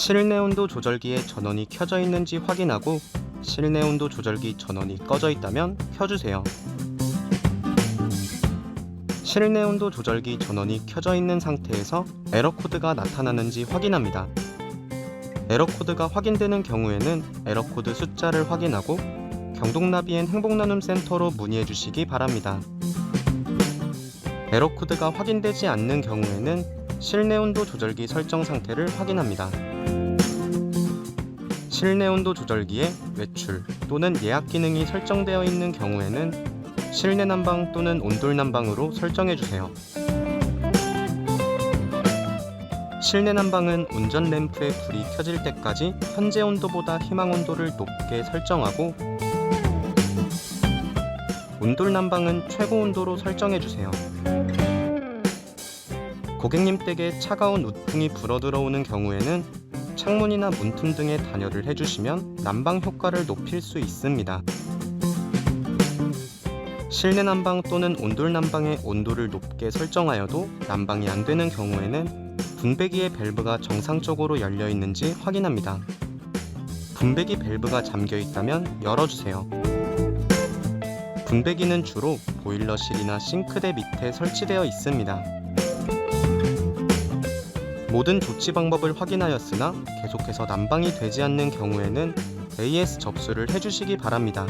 실내 온도 조절기의 전원이 켜져 있는지 확인하고 실내 온도 조절기 전원이 꺼져 있다면 켜주세요. 실내 온도 조절기 전원이 켜져 있는 상태에서 에러 코드가 나타나는지 확인합니다. 에러 코드가 확인되는 경우에는 에러 코드 숫자를 확인하고 경동나비엔 행복나눔 센터로 문의해 주시기 바랍니다. 에러 코드가 확인되지 않는 경우에는 실내 온도 조절기 설정 상태를 확인합니다. 실내 온도 조절기에 외출 또는 예약 기능이 설정되어 있는 경우에는 실내 난방 또는 온돌 난방으로 설정해 주세요. 실내 난방은 운전 램프의 불이 켜질 때까지 현재 온도보다 희망 온도를 높게 설정하고 온돌 난방은 최고 온도로 설정해 주세요. 고객님 댁에 차가운 우풍이 불어 들어오는 경우에는 창문이나 문틈 등에 단열을 해주시면 난방 효과를 높일 수 있습니다. 실내 난방 또는 온돌 난방의 온도를 높게 설정하여도 난방이 안 되는 경우에는 분배기의 밸브가 정상적으로 열려 있는지 확인합니다. 분배기 밸브가 잠겨 있다면 열어주세요. 분배기는 주로 보일러실이나 싱크대 밑에 설치되어 있습니다. 모든 조치 방법을 확인하였으나 계속해서 난방이 되지 않는 경우에는 AS 접수를 해주시기 바랍니다.